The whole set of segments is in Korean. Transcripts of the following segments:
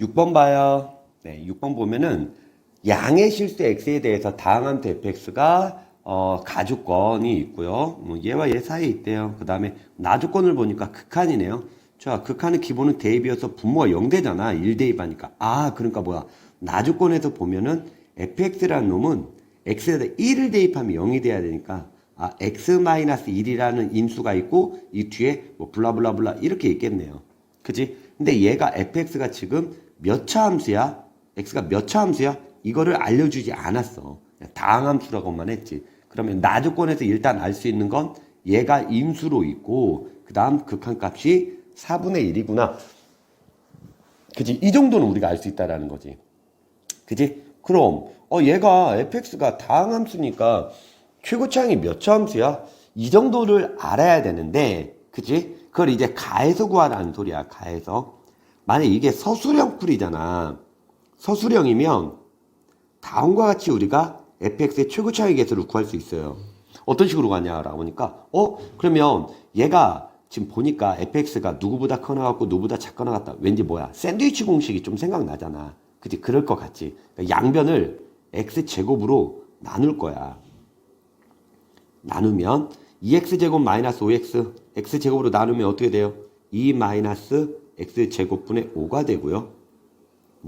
6번 봐요. 네, 6번 보면은 양의 실수 x에 대해서 다항함수 fx가 어, 가주권이 있고요. 뭐 얘와 얘 사이에 있대요. 그 다음에 나주권을 보니까 극한이네요. 자, 극한의 기본은 대입이어서 분모가 0대잖아. 1대입 하니까. 아, 그러니까 뭐야. 나주권에서 보면은 fx라는 놈은 x에다 1을 대입하면 0이 돼야 되니까 아, x-1이라는 인수가 있고 이 뒤에 뭐 블라블라블라 이렇게 있겠네요. 그지? 근데 얘가 fx가 지금 몇 차 함수야? x가 몇 차 함수야? 이거를 알려주지 않았어. 다항함수라고만 했지. 그러면 나주권에서 일단 알 수 있는 건 얘가 인수로 있고 그 다음 극한값이 4분의 1이구나. 그지? 이 정도는 우리가 알 수 있다라는 거지. 그지? 그럼 어 얘가 fx가 다항함수니까 최고차항이 몇 차 함수야? 이 정도를 알아야 되는데 그지? 그걸 이제 가해서 구하라는 소리야 가해서 만약 이게 서술형 풀이잖아. 서술형이면 다음과 같이 우리가 fx의 최고차항의 개수를 구할 수 있어요. 어떤 식으로 가냐라고 하니까 어? 그러면 얘가 지금 보니까 fx가 누구보다 커나갖고 누구보다 작거나 같다. 왠지 뭐야? 샌드위치 공식이 좀 생각나잖아. 그지 그럴 것 같지. 그러니까 양변을 x제곱으로 나눌 거야. 나누면 2x제곱 마이너스 5x x제곱으로 나누면 어떻게 돼요? 2 마이너스 x제곱분의 5가 되고요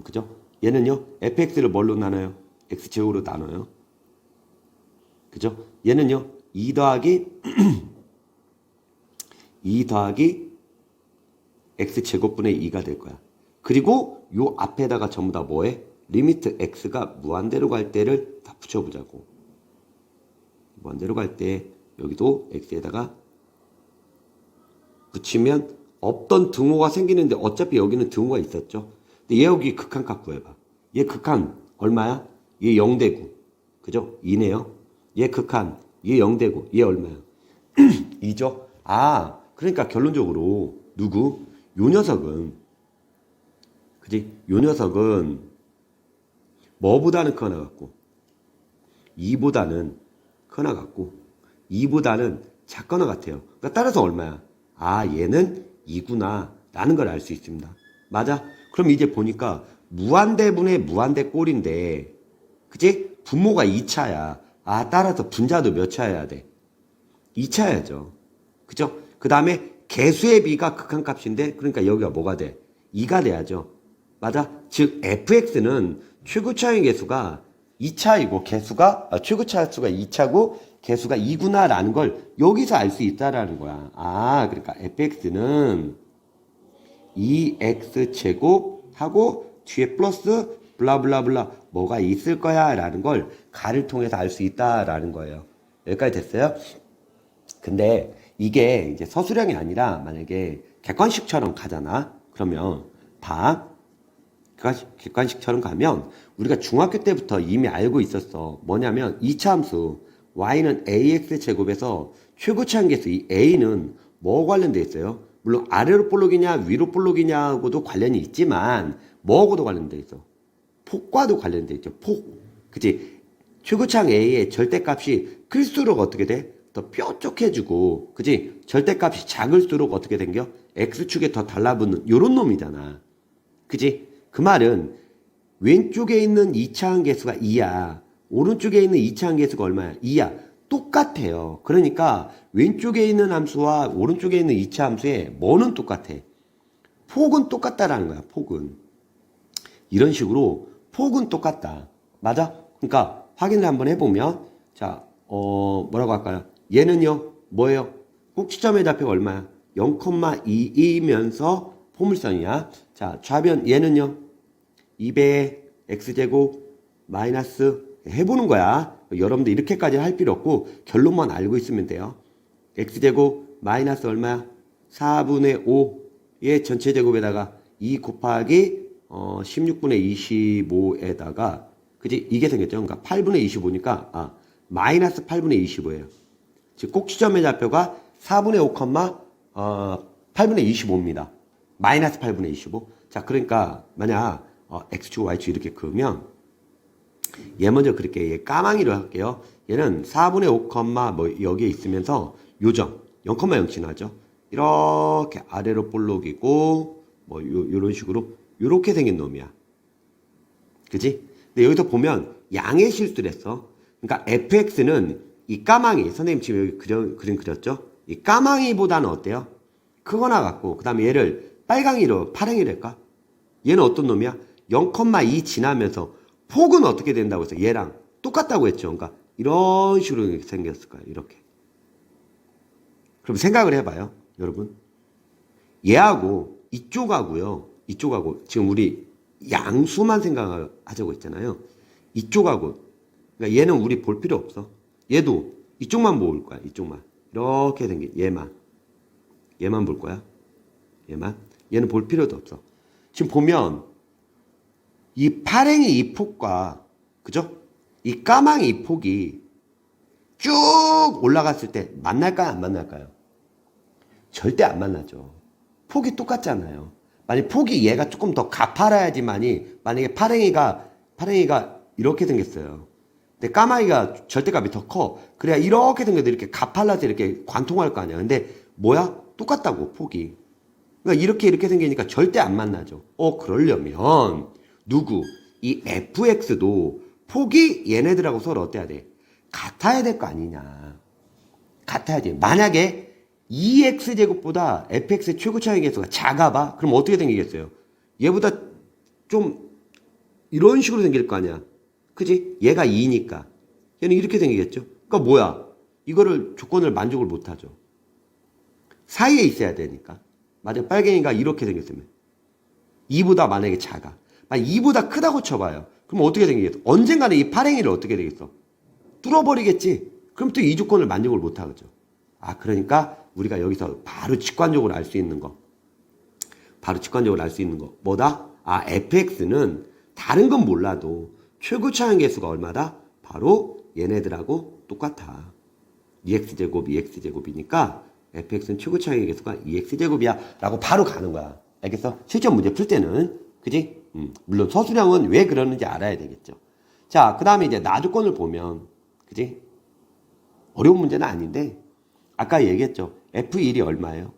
그죠? 얘는요 fx를 뭘로 나눠요? x제곱으로 나눠요 그죠? 얘는요 2 더하기 2 더하기 x제곱분의 2가 될 거야 그리고 요 앞에다가 전부 다 뭐해? 리미트 x가 무한대로 갈 때를 다 붙여보자고 무한대로 갈 때 여기도 x에다가 붙이면 없던 등호가 생기는데 어차피 여기는 등호가 있었죠. 근데 얘 여기 극한값 구해봐. 얘 극한 얼마야? 얘 0대고. 그죠? 2네요. 얘 극한. 얘 0대고. 얘 얼마야? 2죠? 아, 그러니까 결론적으로 누구? 요 녀석은 그지? 요 녀석은 뭐보다는 커 나갔고 2보다는 커나 같고 2보다는 작거나 같아요. 그러니까 따라서 얼마야? 아 얘는 2구나 라는 걸 알 수 있습니다. 맞아? 그럼 이제 보니까 무한대분의 무한대 꼴인데 그지? 분모가 2차야. 아 따라서 분자도 몇 차여야 돼? 2차야죠. 그죠? 그 다음에 개수의 비가 극한값인데 그러니까 여기가 뭐가 돼? 2가 돼야죠. 맞아? 즉 fx는 최고차의 개수가 2차이고 개수가 아, 최고차 수가 2차고 개수가 2구나라는 걸 여기서 알 수 있다라는 거야. 아, 그러니까 fx는 2x 제곱 하고 뒤에 플러스 블라블라블라 뭐가 있을 거야 라는 걸 가를 통해서 알 수 있다라는 거예요. 여기까지 됐어요? 근데 이게 이제 서술형이 아니라 만약에 객관식처럼 가잖아. 그러면 봐. 객관식, 객관식처럼 가면 우리가 중학교 때부터 이미 알고 있었어. 뭐냐면 2차 함수 y는 ax 제곱에서 최고차항 개수 이 a는 뭐 관련돼 있어요? 물론 아래로 볼록이냐 위로 볼록이냐하고도 관련이 있지만 뭐하고도 관련돼 있어? 폭과도 관련돼 있죠. 폭. 그치? 최고차항 a의 절대값이 클수록 어떻게 돼? 더 뾰족해지고, 그지? 절대값이 작을수록 어떻게 된겨? x축에 더 달라붙는 요런 놈이잖아. 그지? 그 말은 왼쪽에 있는 2차항 개수가 2야. 오른쪽에 있는 2차항 개수가 얼마야? 2야. 똑같아요. 그러니까 왼쪽에 있는 함수와 오른쪽에 있는 2차 함수의 뭐는 똑같아? 폭은 똑같다라는 거야. 폭은. 이런 식으로 폭은 똑같다. 맞아? 그러니까 확인을 한번 해보면 자, 어, 뭐라고 할까요? 얘는요, 뭐예요? 꼭지점의 좌표가 얼마야? 0,22이면서 포물선이야. 자, 좌변 얘는요, 2배의 x제곱 마이너스 해보는 거야. 여러분들 이렇게까지 할 필요 없고 결론만 알고 있으면 돼요. x제곱 마이너스 얼마야? 4분의 5의 전체 제곱에다가 2 곱하기 어, 16분의 25에다가 그지 이게 생겼죠. 그러니까 8분의 25니까 아 마이너스 8분의 25예요. 즉 꼭지점의 좌표가 4분의 5, 어, 8분의 25입니다. 마이너스 8분의 25. 자 그러니까 만약 어, x축 y축 이렇게 그으면 얘 먼저 그렇게 얘 까망이로 할게요. 얘는 4분의 5, 뭐 여기에 있으면서 요점 0,0 지나죠. 이렇게 아래로 볼록이고 뭐 요, 요런 식으로 요렇게 생긴 놈이야. 그지? 근데 여기서 보면 양의 실수를 했어. 그러니까 fx는 이 까망이, 선생님 지금 여기 그려, 그림 그렸죠? 이 까망이보다는 어때요? 크거나 같고, 그 다음에 얘를 빨강이로, 파랭이로 할까? 얘는 어떤 놈이야? 0,2 지나면서 폭은 어떻게 된다고 했어? 얘랑 똑같다고 했죠. 그러니까 이런 식으로 생겼을 거예요. 이렇게. 그럼 생각을 해봐요. 여러분. 얘하고 이쪽하고요. 이쪽하고 지금 우리 양수만 생각하자고 했잖아요. 이쪽하고 그러니까 얘는 우리 볼 필요 없어. 얘도 이쪽만 볼 거야. 이쪽만 이렇게 생긴 얘만 얘만 볼 거야. 얘만 얘는 볼 필요도 없어. 지금 보면 이 파랭이 이 폭과 그죠? 이 까망이 이 폭이 쭉 올라갔을 때 만날까요? 안 만날까요? 절대 안 만나죠. 폭이 똑같잖아요. 만약 폭이 얘가 조금 더 가파라야지만이 만약에 파랭이가 파랭이가 이렇게 생겼어요. 근데 까마귀가 절대값이 더 커. 그래야 이렇게 생겨도 이렇게 가팔라서 이렇게 관통할 거 아니야. 근데 뭐야? 똑같다고 폭이. 그러니까 이렇게 이렇게 생기니까 절대 안 만나죠. 어 그러려면 누구 이 fx도 폭이 얘네들하고 서로 어때야 돼? 같아야 될 거 아니냐. 같아야지. 만약에 2x제곱보다 fx의 최고 차이 계수가 작아 봐? 그럼 어떻게 생기겠어요? 얘보다 좀 이런 식으로 생길 거 아니야. 그지? 얘가 2니까. 얘는 이렇게 생기겠죠? 그러니까 뭐야? 이거를 조건을 만족을 못 하죠. 사이에 있어야 되니까. 만약 빨갱이가 이렇게 생겼으면. 2보다 만약에 작아. 만약 2보다 크다고 쳐봐요. 그럼 어떻게 생기겠어? 언젠가는 이 파랭이를 어떻게 되겠어? 뚫어버리겠지? 그럼 또 이 조건을 만족을 못 하죠. 아, 그러니까 우리가 여기서 바로 직관적으로 알 수 있는 거. 바로 직관적으로 알 수 있는 거. 뭐다? 아, fx는 다른 건 몰라도 최고 차항 계수가 얼마다? 바로 얘네들하고 똑같아. 2x제곱, 2x제곱이니까 fx는 최고 차항의 계수가 2x제곱이야. 라고 바로 가는 거야. 알겠어? 실전 문제 풀 때는. 그지? 음, 물론 서술형은 왜 그러는지 알아야 되겠죠. 자, 그 다음에 이제 나조건을 보면, 그지? 어려운 문제는 아닌데, 아까 얘기했죠. F1이 얼마예요?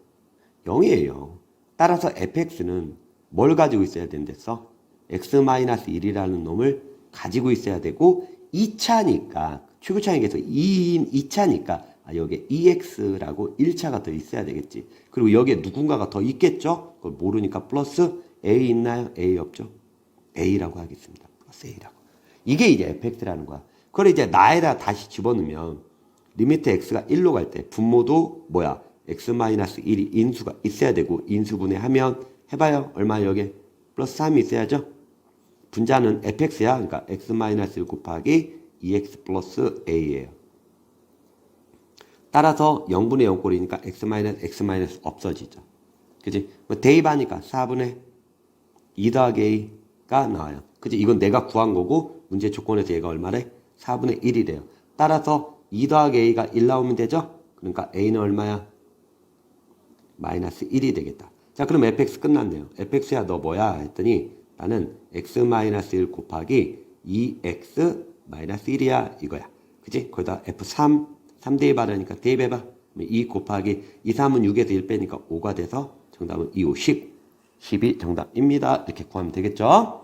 0이에요. 따라서 fx는 뭘 가지고 있어야 된댔어? x-1이라는 놈을 가지고 있어야 되고 2차니까 최고 차이에서 2인 2차니까 아, 여기에 2x라고 1차가 더 있어야 되겠지. 그리고 여기에 누군가가 더 있겠죠? 그걸 모르니까 플러스 a 있나요? a 없죠? a라고 하겠습니다. 플러스 a라고. 이게 이제 fx라는 거야. 그걸 이제 나에다 다시 집어넣으면 리미트 x가 1로 갈 때 분모도 뭐야? x-1이 인수가 있어야 되고 인수분해 하면 해봐요. 얼마 여기 플러스 3이 있어야죠. 분자는 fx야. 그러니까 x-1 곱하기 2x 플러스 a예요. 따라서 0분의 0꼴이니까 x x 없어지죠. 그지? 뭐 대입하니까 4분의 2 더하기 a가 나와요. 그지? 이건 내가 구한 거고 문제 조건에서 얘가 얼마래? 4분의 1이래요. 따라서 2 더하기 a가 1 나오면 되죠? 그러니까 a는 얼마야? 마이너스 1이 되겠다. 자, 그럼 fx 끝났네요. fx야 너 뭐야? 했더니 나는 x-1 곱하기 2x 마이너스 1이야 이거야. 그지? 거기다 f3 3 대입하려니까 대입해봐. 2 곱하기 2, 3은 6에서 1 빼니까 5가 돼서 정답은 2, 5, 10. 10이 정답입니다. 이렇게 구하면 되겠죠?